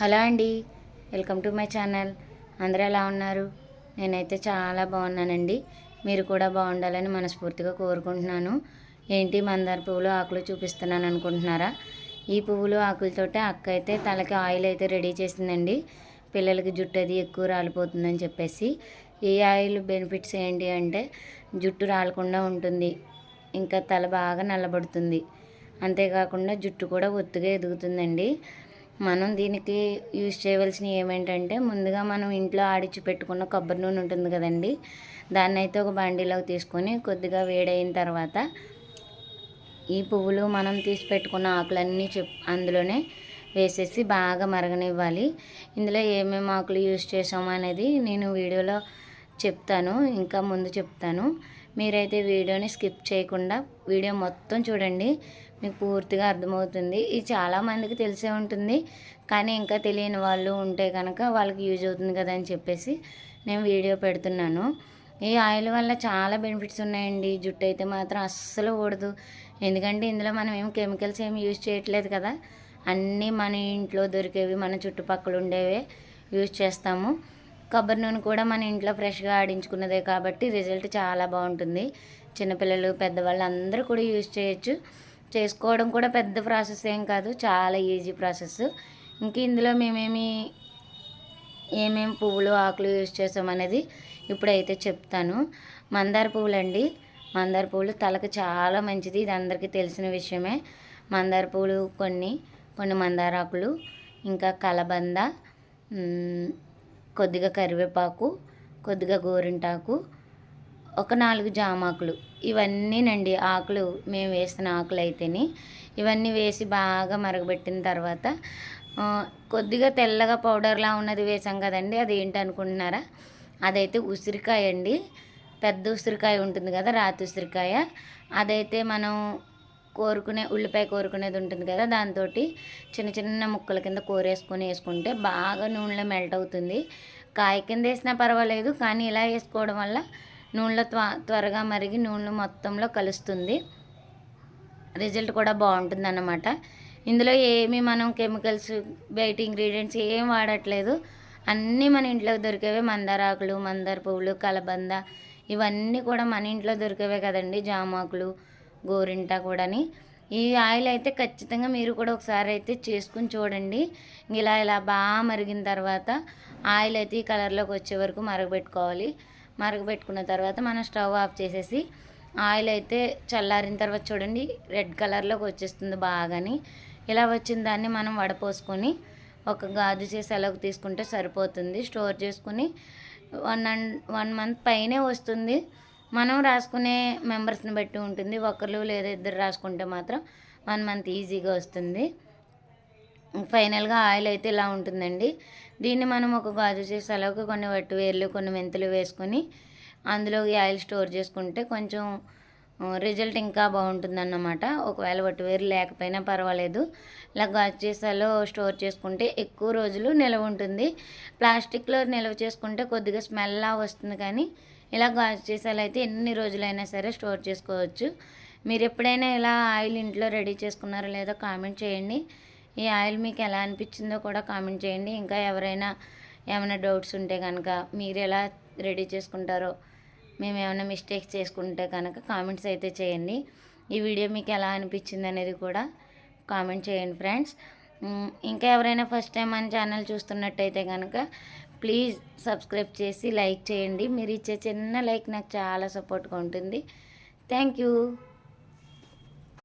Hello అండి welcome to my channel. అందరూ ఎలా ఉన్నారు? నేనైతే చాలా బాగున్నానండి. మీరు కూడా బాగుండాలని మనస్ఫూర్తిగా కోరుకుంటున్నాను. ఏంటి మందార పువ్వులు ఆకులు చూపిస్తున్నాను అనుకుంటున్నారా? ఈ పువ్వులు ఆకులతోటే అక్క అయితే తలకి ఆయిల్ అయితే రెడీ చేసిందండి. పిల్లలకి జుట్టు అది ఎక్కువ రాలిపోతుందని చెప్పేసి. ఈ ఆయిల్ బెనిఫిట్స్ ఏంటి అంటే జుట్టు రాలకుండా ఉంటుంది. ఇంకా తల బాగా నల్లబడుతుంది. అంతేకాకుండా జుట్టు కూడా ఒత్తుగా ఎదుగుతుందండి. మనం దీనికి యూజ్ చేయవలసినవి ఏమేంటంటే ముందుగా మనం ఇంట్లో ఆడిచి పెట్టుకున్న కొబ్బరి నూనె ఉంటుంది కదండి. దాన్ని అయితే ఒక బాండీలోకి తీసుకొని కొద్దిగా వేడైన తర్వాత ఈ పువ్వులు మనం తీసి పెట్టుకున్న ఆకులన్నీ చెప్ అందులోనే వేసేసి బాగా మరగనివ్వాలి. ఇందులో ఏమేమి ఆకులు యూజ్ చేసాము అనేది నేను వీడియోలో చెప్తాను. ఇంకా ముందు చెప్తాను. మీరైతే వీడియోని స్కిప్ చేయకుండా వీడియో మొత్తం చూడండి. మీకు పూర్తిగా అర్థమవుతుంది. ఇది చాలామందికి తెలిసే ఉంటుంది. కానీ ఇంకా తెలియని వాళ్ళు ఉంటే కనుక వాళ్ళకి యూజ్ అవుతుంది కదా అని చెప్పేసి నేను వీడియో పెడుతున్నాను. ఈ ఆయిల్ వల్ల చాలా బెనిఫిట్స్ ఉన్నాయండి. జుట్టు అయితే మాత్రం అస్సలు ఊడదు. ఎందుకంటే ఇందులో మనం ఏం కెమికల్స్ ఏమి యూజ్ చేయట్లేదు కదా. అన్నీ మన ఇంట్లో దొరికేవి మన చుట్టుపక్కల ఉండేవే యూజ్ చేస్తాము. కొబ్బరి నూనె కూడా మన ఇంట్లో ఫ్రెష్గా ఆడించుకున్నదే కాబట్టి రిజల్ట్ చాలా బాగుంటుంది. చిన్నపిల్లలు పెద్దవాళ్ళు అందరూ కూడా యూజ్ చేయొచ్చు. చేసుకోవడం కూడా పెద్ద ప్రాసెస్ ఏం కాదు చాలా ఈజీ ప్రాసెస్. ఇంకా ఇందులో మేమేమి ఏమేమి పువ్వులు ఆకులు యూజ్ చేసామనేది ఇప్పుడైతే చెప్తాను. మందార పువ్వులు అండి మందార పువ్వులు తలకు చాలా మంచిది ఇది అందరికీ తెలిసిన విషయమే. మందార పువ్వులు కొన్ని కొన్ని మందార ఆకులు ఇంకా కలబంద కొద్దిగా కరివేపాకు కొద్దిగా గోరింటాకు ఒక నాలుగు జామాకులు. ఇవన్నీనండి ఆకులు మేము వేసిన ఆకులు అయితేని ఇవన్నీ వేసి బాగా మరగబెట్టిన తర్వాత కొద్దిగా తెల్లగా పౌడర్లా ఉన్నది వేసాం కదండి అది ఏంటి అనుకుంటున్నారా అదైతే ఉసిరికాయ అండి పెద్ద ఉసిరికాయ ఉంటుంది కదా రాతి ఉసిరికాయ. అదైతే మనం కోరుకునే ఉల్లిపాయ కోరుకునేది ఉంటుంది కదా దాంతో చిన్న చిన్న ముక్కల కింద కోరేసుకొని వేసుకుంటే బాగా నూనెలో మెల్ట్ అవుతుంది. కాయ కింద వేసినా పర్వాలేదు కానీ ఇలా వేసుకోవడం వల్ల నూనెలో త్వరగా మరిగి నూనె మొత్తంలో కలుస్తుంది. రిజల్ట్ కూడా బాగుంటుంది అన్నమాట ఇందులో ఏమీ మనం కెమికల్స్ బయట ఇంగ్రీడియంట్స్ ఏం వాడట్లేదు. అన్నీ మన ఇంట్లో దొరికేవే మందార ఆకులు మందార పువ్వులు కలబంద ఇవన్నీ కూడా మన ఇంట్లో దొరికేవే కదండి జామాకులు గోరింట కూడాని. ఈ ఆయిల్ అయితే ఖచ్చితంగా మీరు కూడా ఒకసారి అయితే చేసుకుని చూడండి. ఇలా ఇలా బాగా మరిగిన తర్వాత ఆయిల్ అయితే ఈ కలర్లోకి వచ్చే వరకు మరగబెట్టుకోవాలి. మరగబెట్టుకున్న తర్వాత మనం స్టవ్ ఆఫ్ చేసేసి ఆయిల్ అయితే చల్లారిన తర్వాత చూడండి రెడ్ కలర్లోకి వచ్చేస్తుంది బాగాని. ఇలా వచ్చిన దాన్ని మనం వడపోసుకొని ఒక గాజు చేసి అలాగ తీసుకుంటే సరిపోతుంది. స్టోర్ చేసుకుని వన్ అండ్ వన్ మంత్ పైనే వస్తుంది. మనం రాసుకునే మెంబర్స్ని బట్టి ఉంటుంది. ఒకరు లేదా ఇద్దరు రాసుకుంటే మాత్రం వన్ మంత్ ఈజీగా వస్తుంది. ఫైనల్గా ఆయిల్ అయితే ఇలా ఉంటుందండి. దీన్ని మనం ఒక గాజు సీసాలోకి కొన్ని వట్టి వేర్లు కొన్ని మెంతులు వేసుకొని అందులో ఈ ఆయిల్ స్టోర్ చేసుకుంటే కొంచెం రిజల్ట్ ఇంకా బాగుంటుందన్నమాట. ఒకవేళ వట్టివేరు లేకపోయినా పర్వాలేదు. ఇలా గాజు చేసాలో స్టోర్ చేసుకుంటే ఎక్కువ రోజులు నిల్వ ఉంటుంది. ప్లాస్టిక్లో నిల్వ చేసుకుంటే కొద్దిగా స్మెల్లా వస్తుంది కానీ ఇలా గాజు సీసాలు అయితే ఎన్ని రోజులైనా సరే స్టోర్ చేసుకోవచ్చు. మీరు ఎప్పుడైనా ఇలా ఆయిల్ ఇంట్లో రెడీ చేసుకున్నారో లేదో కామెంట్ చేయండి. ఈ ఆయిల్ మీకు ఎలా అనిపించిందో కూడా కామెంట్ చేయండి. ఇంకా ఎవరైనా ఏమైనా డౌట్స్ ఉంటే కనుక మీరు ఎలా రెడీ చేసుకుంటారో మేము ఏమైనా మిస్టేక్స్ చేసుకుంటే కనుక కామెంట్స్ అయితే చేయండి. ఈ వీడియో మీకు ఎలా అనిపించింది అనేది కూడా కామెంట్ చేయండి ఫ్రెండ్స్. ఇంకా ఎవరైనా ఫస్ట్ టైం మన ఛానల్ చూస్తున్నట్టయితే కనుక ప్లీజ్ సబ్స్క్రైబ్ చేసి లైక్ చేయండి. మీరు ఇచ్చే చిన్న లైక్ నాకు చాలా సపోర్ట్గా ఉంటుంది. Thank you.